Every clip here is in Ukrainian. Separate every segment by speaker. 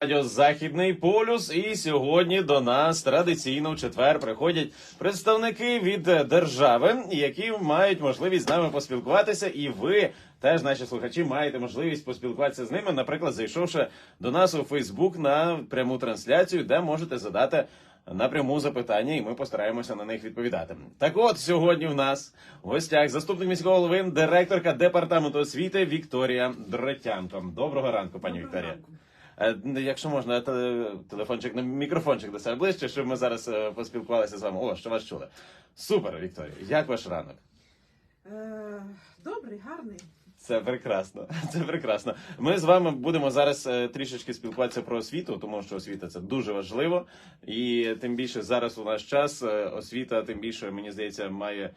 Speaker 1: Радіо Західний полюс, і сьогодні до нас традиційно в четвер приходять представники від держави, які мають можливість з нами поспілкуватися. І ви теж, наші слухачі, маєте можливість поспілкуватися з ними, наприклад, зайшовши до нас у Фейсбук на пряму трансляцію, де можете задати напряму запитання, і ми постараємося на них відповідати. Так, от сьогодні в нас в гостях заступник міського голови, директорка департаменту освіти Вікторія Дретянко. Доброго ранку, пані
Speaker 2: Доброго
Speaker 1: Вікторія.
Speaker 2: ранку.
Speaker 1: Е, Якщо можна, телефончик на мікрофончик до себе ближче, щоб ми зараз е, поспілкувалися з вами. О, що вас чули. Супер, Вікторія. Як ваш ранок?
Speaker 2: Е, добрий, гарний.
Speaker 1: Це прекрасно. Це прекрасно. Ми з вами будемо зараз трішечки спілкуватися про освіту, тому що освіта це дуже важливо. І тим більше зараз у наш час освіта, тим більше, мені здається, має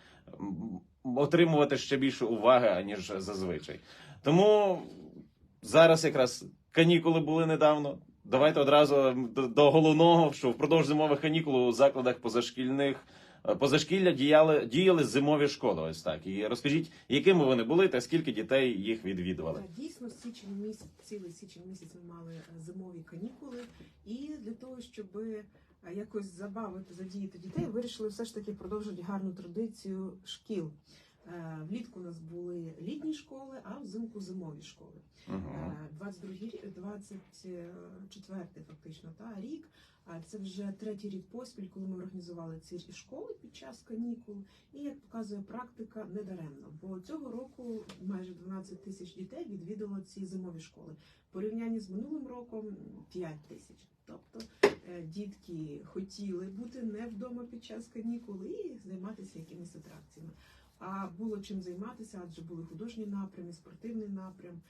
Speaker 1: отримувати ще більше уваги, аніж зазвичай. Тому зараз якраз канікули були недавно. Давайте одразу до, головного, що впродовж зимових канікул у закладах позашкільних е, позашкілля діяли діяли зимові школи. Ось так. І розкажіть, якими вони були та скільки дітей їх відвідували.
Speaker 2: Е, Дійсно, січень місяць, цілий січень місяць ми мали е, зимові канікули. І для того, щоб якось забавити, задіяти дітей, вирішили все ж таки продовжити гарну традицію шкіл. Е, Влітку у нас були літні школи, а взимку зимові школи. Е, 22 рік, 24 фактично та рік. А це вже третій рік поспіль, коли ми організували ці школи під час канікул. І як показує практика, не даремно. Бо цього року майже 12 тисяч дітей відвідало ці зимові школи. В порівнянні з минулим роком 5 тисяч. Тобто е, дітки хотіли бути не вдома під час канікул і займатися якимись атракціями. Було чим займатися, адже були художні напрями, спортивний напрям,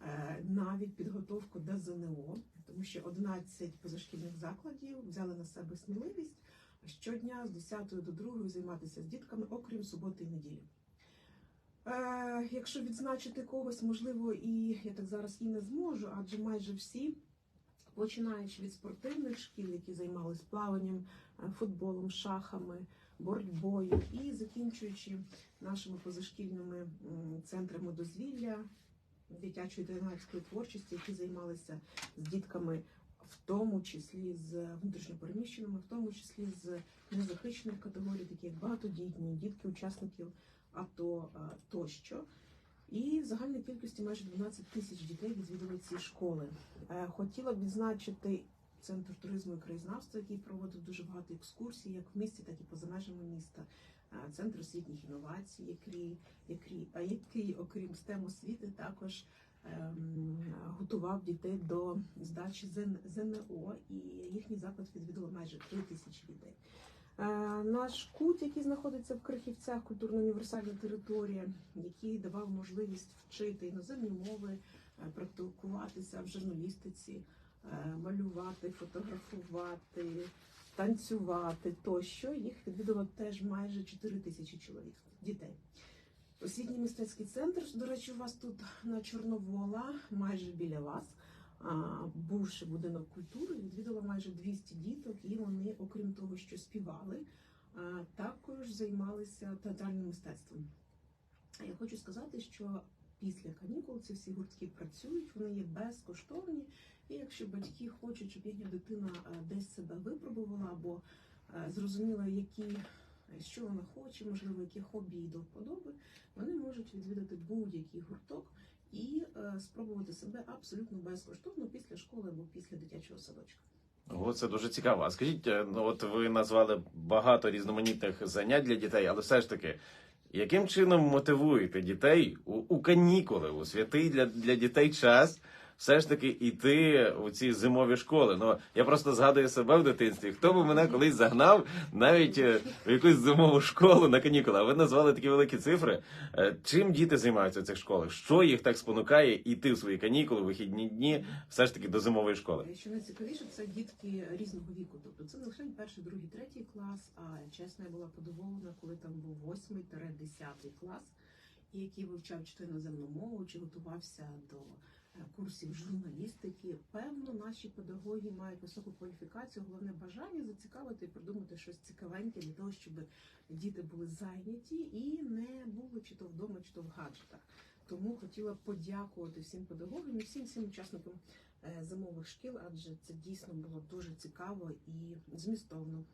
Speaker 2: е, навіть підготовка до ЗНО, тому що 11 позашкільних закладів взяли на себе сміливість щодня з 10 до 2 займатися з дітками, окрім суботи і неділі. Е, якщо відзначити когось, можливо, і я так зараз і не зможу, адже майже всі, починаючи від спортивних шкіл, які займалися плаванням, е, футболом, шахами, боротьбою, і закінчуючи нашими позашкільними центрами дозвілля, дитячої та творчості, які займалися з дітками, в тому числі з внутрішньопереміщеними, в тому числі з незахищених категорій, такі як багатодітні, дітки учасників АТО а, тощо. І в загальній кількості майже 12 тисяч дітей відвідали ці школи. Е, Хотіла б відзначити центр туризму і краєзнавства, який проводив дуже багато екскурсій, як в місті, так і поза межами міста. Е, Центр освітніх інновацій, який, який, який, окрім STEM освіти, також ем, готував дітей до здачі ЗН- ЗНО, і їхній заклад відвідало майже 3 тисячі дітей. Е, Наш кут, який знаходиться в Крихівцях, культурно-універсальна територія, який давав можливість вчити іноземні мови, е, практикуватися в журналістиці, е, малювати, фотографувати, танцювати тощо. Їх відвідало теж майже 4 тисячі чоловік дітей. Освітній мистецький центр, до речі, у вас тут на Чорновола, майже біля вас. А, бувший будинок культури відвідало майже 200 діток, і вони, окрім того, що співали, також займалися театральним мистецтвом. Я хочу сказати, що після канікул ці всі гуртки працюють, вони є безкоштовні. І якщо батьки хочуть, щоб їхня дитина десь себе випробувала або зрозуміла, які що вона хоче, можливо, які хобі їй до вподоби, вони можуть відвідати будь-який гурток і е, спробувати себе абсолютно безкоштовно після школи або після дитячого садочка.
Speaker 1: О, це дуже цікаво. А скажіть, е, ну от ви назвали багато різноманітних занять для дітей, але все ж таки, яким чином мотивуєте дітей у, у канікули, у святий для, для дітей час? Все ж таки йти у ці зимові школи. Ну я просто згадую себе в дитинстві. Хто би мене колись загнав навіть е, в якусь зимову школу на канікули? А ви назвали такі великі цифри. Е, Чим діти займаються в цих школах? Що їх так спонукає йти в свої канікули, вихідні дні, все ж таки до зимової школи?
Speaker 2: Е, Що найцікавіше, це дітки різного віку. Тобто це не лише перший, другий, третій клас, а чесно, я була подивована, коли там був восьмий десятий клас, і який вивчав чи то іноземну мову, чи готувався до е, курсів журналістики. Певно, наші педагоги мають високу кваліфікацію, головне бажання зацікавити і придумати щось цікавеньке для того, щоб діти були зайняті і не були чи то вдома, чи то в гаджетах. Тому хотіла подякувати всім педагогам і всім всім учасникам е, зимових шкіл, адже це дійсно було дуже цікаво і змістовно.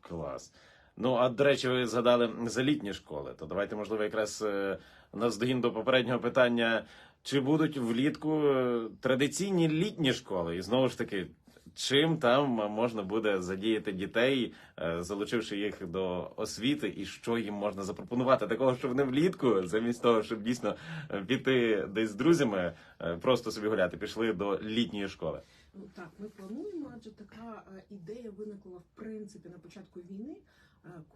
Speaker 1: Клас. Ну, а до речі, ви згадали за літні школи. То давайте, можливо, якраз е, навздогін до попереднього питання: чи будуть влітку е, традиційні літні школи? І знову ж таки, чим там можна буде задіяти дітей, е, залучивши їх до освіти, і що їм можна запропонувати? Такого, щоб не влітку, замість того, щоб дійсно піти десь з друзями, просто собі гуляти, пішли до літньої школи.
Speaker 2: Ну так, ми плануємо, адже така ідея виникла в принципі на початку війни,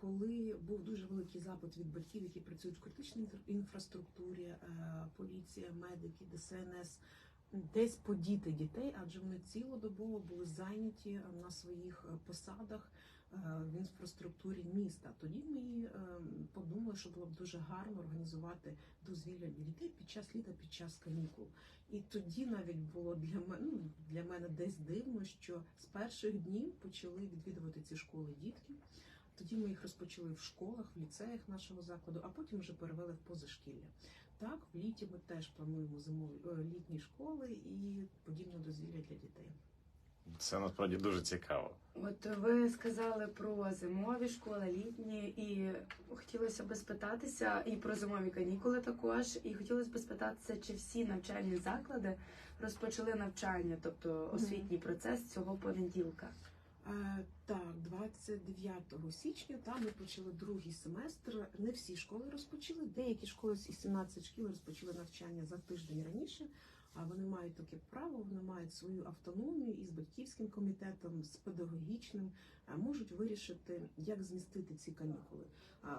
Speaker 2: коли був дуже великий запит від батьків, які працюють в критичній інфраструктурі, е, поліція, медики, ДСНС. Десь подіти дітей, адже вони цілодобово були зайняті на своїх е, посадах е, в інфраструктурі міста. Тоді ми е, подумали, що було б дуже гарно організувати дозвілля для дітей під час літа, під час канікул. І тоді навіть було для мене ну, для мене десь дивно, що з перших днів почали відвідувати ці школи дітки. Тоді ми їх розпочали в школах, в ліцеях нашого закладу, а потім вже перевели в позашкілля. Так, в літі ми теж плануємо зимові е, літні школи і подібне дозвілля для дітей.
Speaker 1: Це насправді дуже цікаво.
Speaker 3: От ви сказали про зимові школи, літні, і хотілося б спитатися і про зимові канікули також. І хотілося б спитатися, чи всі навчальні заклади розпочали навчання, тобто освітній процес цього понеділка.
Speaker 2: Е, Так, 29 січня там ми почали другий семестр. Не всі школи розпочали. Деякі школи із 17 шкіл розпочали навчання за тиждень раніше. А вони мають таке право, вони мають свою автономію і з батьківським комітетом, з педагогічним, можуть вирішити, як змістити ці канікули.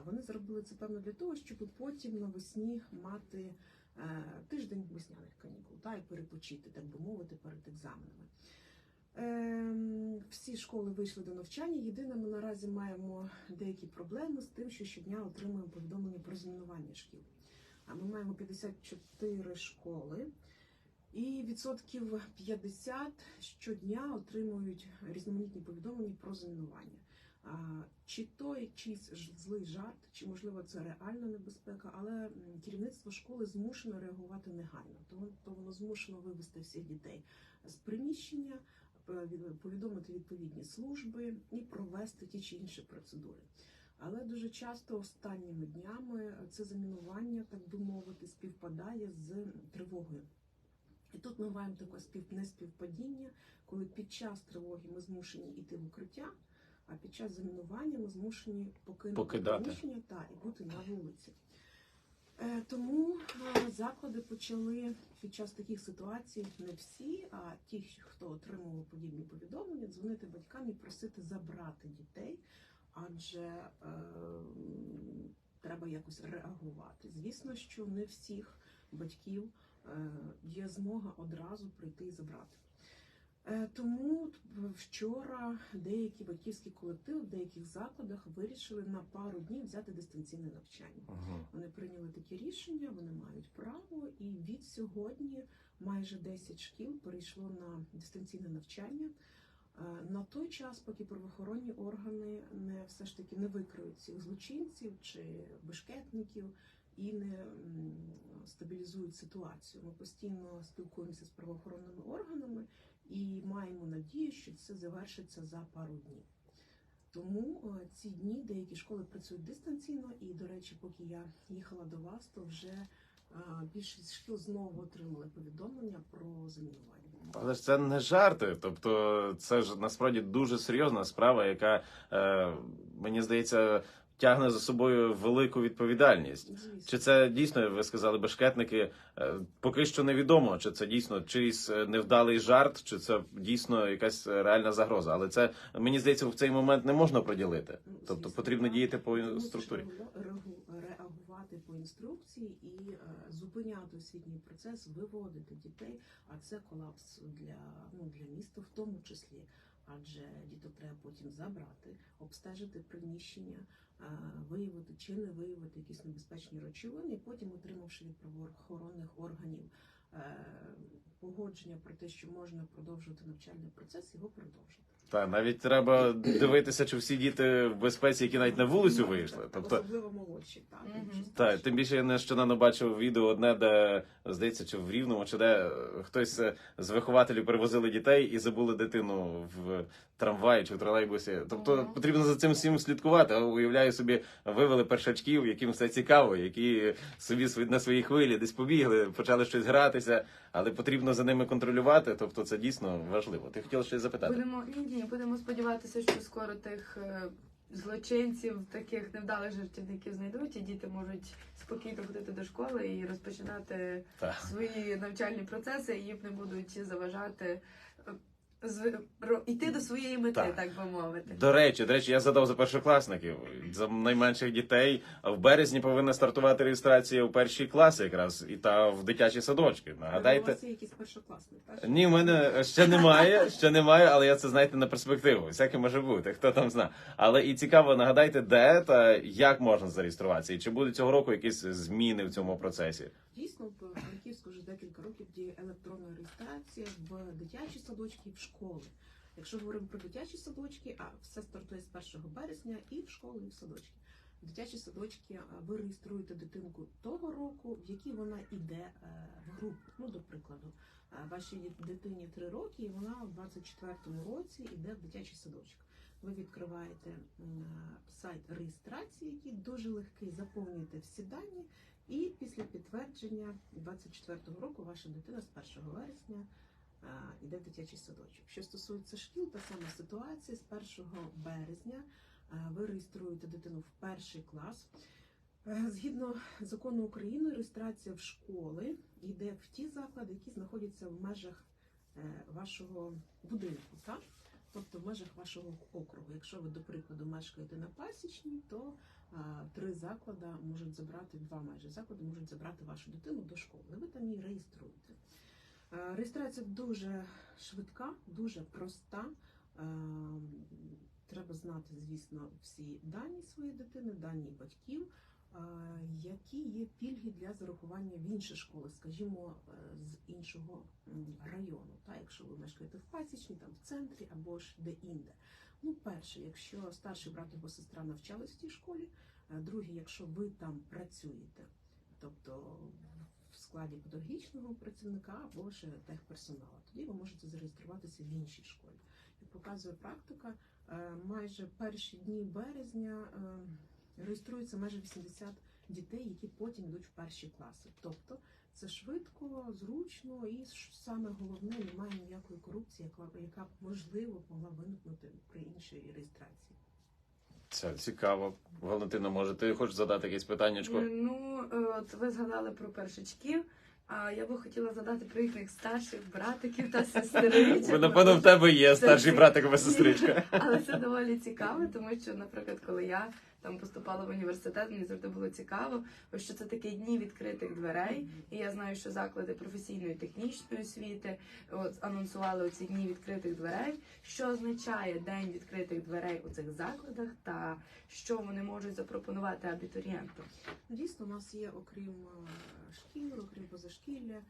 Speaker 2: Вони зробили це певно для того, щоб потім навесні мати е, тиждень весняних канікул та і перепочити, так би мовити, перед екзаменами. Ем, Всі школи вийшли до навчання. Єдине, ми наразі маємо деякі проблеми з тим, що щодня отримуємо повідомлення про змінування шкіл. А ми маємо 54 школи, і відсотків 50 щодня отримують різноманітні повідомлення про замінування. А, Чи то якийсь злий жарт, чи можливо це реальна небезпека, але керівництво школи змушено реагувати негайно. Тому то воно змушено вивести всіх дітей з приміщення, повідомити відповідні служби і провести ті чи інші процедури. Але дуже часто останніми днями це замінування, так би мовити, співпадає з тривогою. І тут ми маємо таке спів... неспівпадіння, коли під час тривоги ми змушені йти в укриття, а під час замінування ми змушені покинути
Speaker 1: Покидати.
Speaker 2: приміщення та і бути на вулиці. Е, Тому е, заклади почали під час таких ситуацій не всі, а ті, хто отримував подібні повідомлення, дзвонити батькам і просити забрати дітей, адже е, треба якось реагувати. Звісно, що не всіх батьків е, є змога одразу прийти і забрати. Е, Тому вчора деякі батьківські колективи в деяких закладах вирішили на пару днів взяти дистанційне навчання.
Speaker 1: Угу.
Speaker 2: Вони прийняли таке рішення, вони мають право, і від сьогодні майже 10 шкіл перейшло на дистанційне навчання. Е, На той час, поки правоохоронні органи не все ж таки не викриють цих злочинців чи бешкетників і не стабілізують ситуацію. Ми постійно спілкуємося з правоохоронними органами і маємо надію, що це завершиться за пару днів. Тому е, ці дні деякі школи працюють дистанційно, і, до речі, поки я їхала до вас, то вже е, більшість шкіл знову отримали повідомлення про замінування.
Speaker 1: Але ж це не жарти. Тобто, це ж насправді дуже серйозна справа, яка е, мені здається тягне за собою велику відповідальність. Чи це дійсно, ви сказали, бешкетники? Е, Поки що невідомо, чи це дійсно чийсь е, невдалий жарт, чи це дійсно якась е, реальна загроза. Але це мені здається, в цей момент не можна приділити.
Speaker 2: Ну,
Speaker 1: Тобто потрібно діяти по структурі.
Speaker 2: реагувати по інструкції і зупиняти освітній процес, виводити дітей. А це колапс для ну для міста, в тому числі. Адже діток треба потім забрати, обстежити приміщення, виявити чи не виявити якісь небезпечні речовини, і потім, отримавши від правоохоронних органів е, погодження про те, що можна продовжувати навчальний процес, його продовжити.
Speaker 1: Та навіть треба дивитися, чи всі діти в безпеці, які навіть на вулицю вийшли. Тобто,
Speaker 2: особливо молодші, так
Speaker 1: та тим більше я нещодавно бачив відео одне, де здається, чи в Рівному, чи де е, хтось е, з вихователів перевозили дітей і забули дитину в трамваї чи в тролейбусі. Тобто потрібно за цим всім слідкувати. А уявляю собі, вивели першачків, яким все цікаво, які собі на своїй хвилі десь побігли, почали щось гратися, але потрібно за ними контролювати. Тобто це дійсно важливо. Ти хотіла щось запитати?
Speaker 3: Будемо ні, будемо сподіватися, що скоро тих е, злочинців, таких невдалих жартівників знайдуть, і діти можуть спокійно ходити до школи і розпочинати
Speaker 1: Так.
Speaker 3: свої навчальні процеси, і їм не будуть заважати е, йти до своєї мети,
Speaker 1: Так.
Speaker 3: так, би мовити.
Speaker 1: До речі, до речі, я задав за першокласників, за найменших дітей. В березні повинна стартувати реєстрація у перші класи, якраз і та в дитячі садочки.
Speaker 2: У
Speaker 1: Нагадайте.
Speaker 2: вас є якийсь першокласник, так?
Speaker 1: Ні, в мене ще немає, ще немає, але я це знаєте на перспективу. Всяке може бути, хто там зна. Але і цікаво, нагадайте, де та як можна зареєструватися, і чи будуть цього року якісь зміни в цьому процесі.
Speaker 2: Дійсно, в Франківську вже декілька років діє електронна реєстрація в дитячі садочки в школи. Якщо говоримо про дитячі садочки, а все стартує з 1 березня і в школи, і в садочки. Дитячі садочки ви реєструєте дитинку того року, в якій вона йде е, в групу. Ну, до прикладу, е, вашій дитині 3 роки, і вона в 24-му році йде в дитячий садочок. Ви відкриваєте сайт реєстрації, який дуже легкий, заповнюєте всі дані, і після підтвердження 24-го року ваша дитина з 1 вересня йде в дитячий садочок. Що стосується шкіл, та сама ситуація з 1 березня ви реєструєте дитину в перший клас. Е, Згідно закону України, реєстрація в школи йде в ті заклади, які знаходяться в межах е, вашого будинку, так? тобто в межах вашого округу. Якщо ви, до прикладу, мешкаєте на пасічній, то три заклади можуть забрати, два майже заклади можуть забрати вашу дитину до школи. Ви там її реєструєте. Е, Реєстрація дуже швидка, дуже проста. Е, Треба знати, звісно, всі дані своєї дитини, дані батьків, е, які є пільги для зарахування в інші школи, скажімо, з іншого району. Та, якщо ви мешкаєте в Пасічні, там в центрі або ж де-інде. Ну, перше, якщо старший брат або сестра навчались в тій школі, друге, якщо ви там працюєте, тобто складі педагогічного працівника або ж техперсоналу, тоді ви можете зареєструватися в іншій школі. Як показує практика, е, майже перші дні березня е, реєструється майже 80 дітей, які потім йдуть в перші класи. Тобто це швидко, зручно і саме головне немає ніякої корупції, яка, б можливо могла виникнути при іншій реєстрації.
Speaker 1: Це цікаво. Валентина, може, ти хочеш задати якесь питаннячко?
Speaker 3: Е, Ну, е, от ви згадали про першачків. А я би хотіла задати про їхніх старших братиків та сестричок.
Speaker 1: Ви, напевно, в тебе є старший братик або сестричка.
Speaker 3: Але це доволі цікаво, тому що, наприклад, коли я там поступала в університет, мені завжди було цікаво, ось що це такі дні відкритих дверей. І я знаю, що заклади професійної технічної освіти от анонсували ці дні відкритих дверей. Що означає день відкритих дверей у цих закладах, та що вони можуть запропонувати абітурієнтам?
Speaker 2: Дійсно, у нас є, окрім е, шкіл, окрім позашкілля,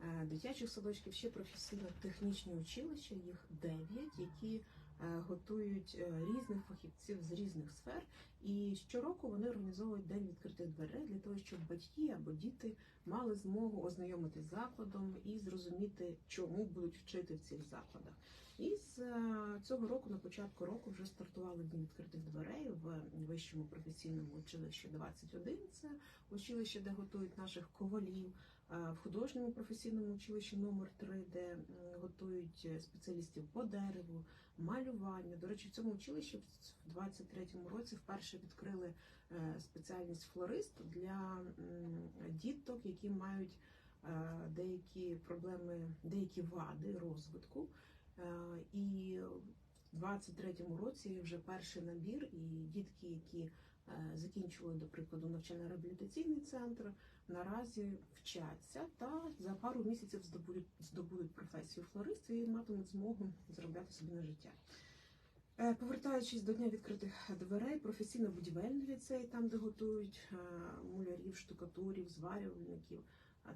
Speaker 2: е, дитячих садочків, ще професійно-технічні училища, їх дев'ять, які готують е, різних фахівців з різних сфер. І щороку вони організовують день відкритих дверей для того, щоб батьки або діти мали змогу ознайомитись з закладом і зрозуміти, чому будуть вчити в цих закладах. І з е, цього року, на початку року, вже стартували дні відкритих дверей в вищому професійному училищі 21. Це училище, де готують наших ковалів. е, В художньому професійному училищі номер 3 де готують спеціалістів по дереву, малюванню. До речі, в цьому училищі в 23-му році вперше відкрили е, спеціальність флорист для діток, які мають деякі проблеми, деякі вади розвитку. Е, І в 23-му році вже перший набір, і дітки, які е, закінчували, до прикладу, навчально-реабілітаційний центр, наразі вчаться та за пару місяців здобудуть, здобудуть професію флорист і матимуть змогу заробляти собі на життя. Е, Повертаючись до дня відкритих дверей, професійно-будівельний ліцей, там де готують мулярів, штукатурів, зварювальників.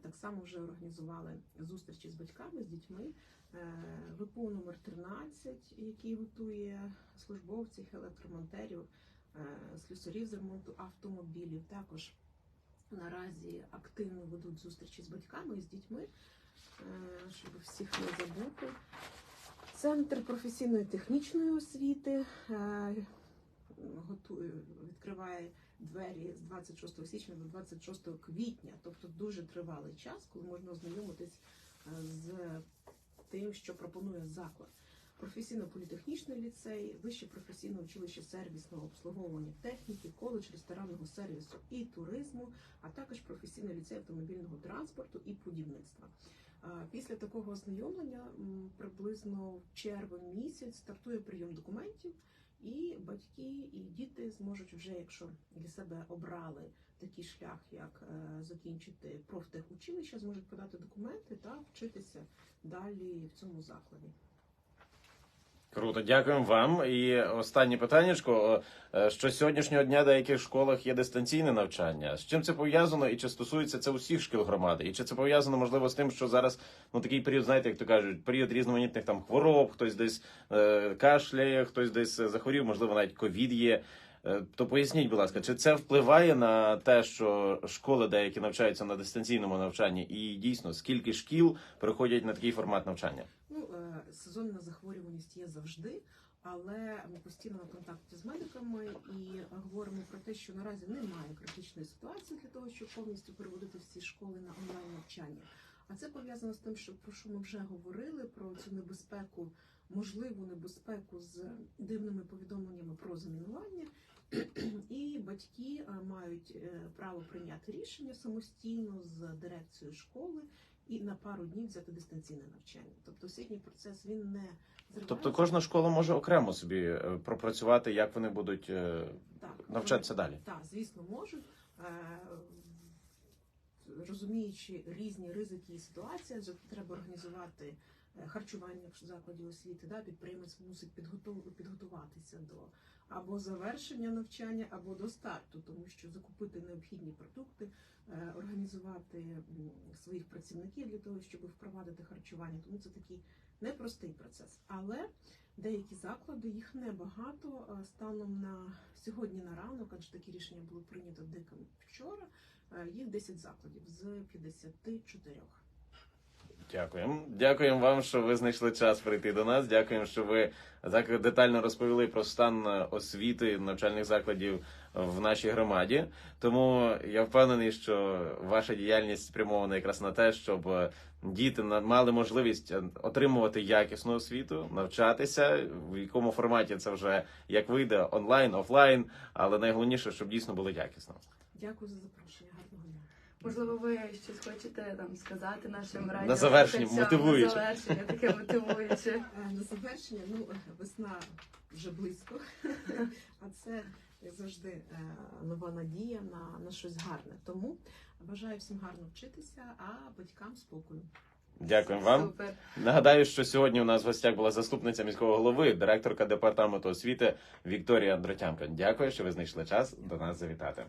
Speaker 2: Так само вже організували зустрічі з батьками, з дітьми. Е, ВПУ номер 13, який готує службовців, електромонтерів, е, слюсарів з ремонту автомобілів. Також наразі активно ведуть зустрічі з батьками і з дітьми, е, щоб всіх не забути. Центр професійної технічної освіти готує, відкриває двері з 26 січня до 26 квітня, тобто дуже тривалий час, коли можна ознайомитись е, з тим, що пропонує заклад. Професійно-політехнічний ліцей, вище професійне училище сервісного обслуговування техніки, коледж ресторанного сервісу і туризму, а також професійний ліцей автомобільного транспорту і будівництва. Після такого ознайомлення приблизно в червень місяць стартує прийом документів, і батьки і діти зможуть вже, якщо для себе обрали такий шлях, як е, закінчити профтехучилище, зможуть подати документи та вчитися далі в цьому закладі.
Speaker 1: Круто, дякуємо вам. І останнє питаннячко. Е, Що сьогоднішнього дня в деяких школах є дистанційне навчання. З чим це пов'язано і чи стосується це усіх шкіл громади? І чи це пов'язано можливо з тим, що зараз ну такий період, знаєте, як то кажуть, період різноманітних там хвороб, хтось десь е, кашляє, хтось десь е, захворів, можливо, навіть ковід є. Е, То поясніть, будь ласка, чи це впливає на те, що школи деякі навчаються на дистанційному навчанні, і дійсно скільки шкіл переходять на такий формат навчання?
Speaker 2: Ну, сезонна захворюваність є завжди, але ми постійно на контакті з медиками і говоримо про те, що наразі немає критичної ситуації для того, щоб повністю переводити всі школи на онлайн навчання. А це пов'язано з тим, що про що ми вже говорили про цю небезпеку, можливу небезпеку з дивними повідомленнями про замінування. І батьки е, мають е, право прийняти рішення самостійно з дирекцією школи і на пару днів взяти дистанційне навчання. Тобто освітній процес він не зривається.
Speaker 1: Тобто кожна школа може окремо собі е, пропрацювати, як вони будуть е,
Speaker 2: так,
Speaker 1: навчатися далі.
Speaker 2: Так, звісно, можуть. Е, Розуміючи різні ризики і ситуації, треба організувати харчування в закладі освіти, да, підприємець мусить підготуватися до або завершення навчання, або до старту, тому що закупити необхідні продукти, е, організувати своїх працівників для того, щоб впровадити харчування. Тому це такий непростий процес. Але деякі заклади, їх небагато е, станом на сьогодні на ранок, адже такі рішення було прийнято деким вчора. е, Їх 10 закладів з 54.
Speaker 1: Дякуємо. Дякуємо вам, що ви знайшли час прийти до нас. Дякуємо, що ви так детально розповіли про стан е, освіти навчальних закладів в нашій громаді. Тому я впевнений, що ваша діяльність спрямована якраз на те, щоб е, діти мали можливість е, отримувати якісну освіту, навчатися, в якому форматі це вже як вийде онлайн, офлайн, але найголовніше, щоб дійсно було якісно.
Speaker 2: Дякую за запрошення. Гарного дня.
Speaker 3: Можливо, ви щось хочете там сказати нашим радіо.
Speaker 1: На завершення, мотивуюче.
Speaker 3: На завершення, таке мотивуюче.
Speaker 2: Е, На завершення, ну весна вже близько, а це як завжди е, нова надія на, на щось гарне. Тому бажаю всім гарно вчитися, а батькам спокою.
Speaker 1: Дякуємо вам.
Speaker 3: Супер.
Speaker 1: Нагадаю, що сьогодні у нас в гостях була заступниця міського голови, директорка департаменту освіти Вікторія Дротянко. Дякую, що ви знайшли час до нас завітати.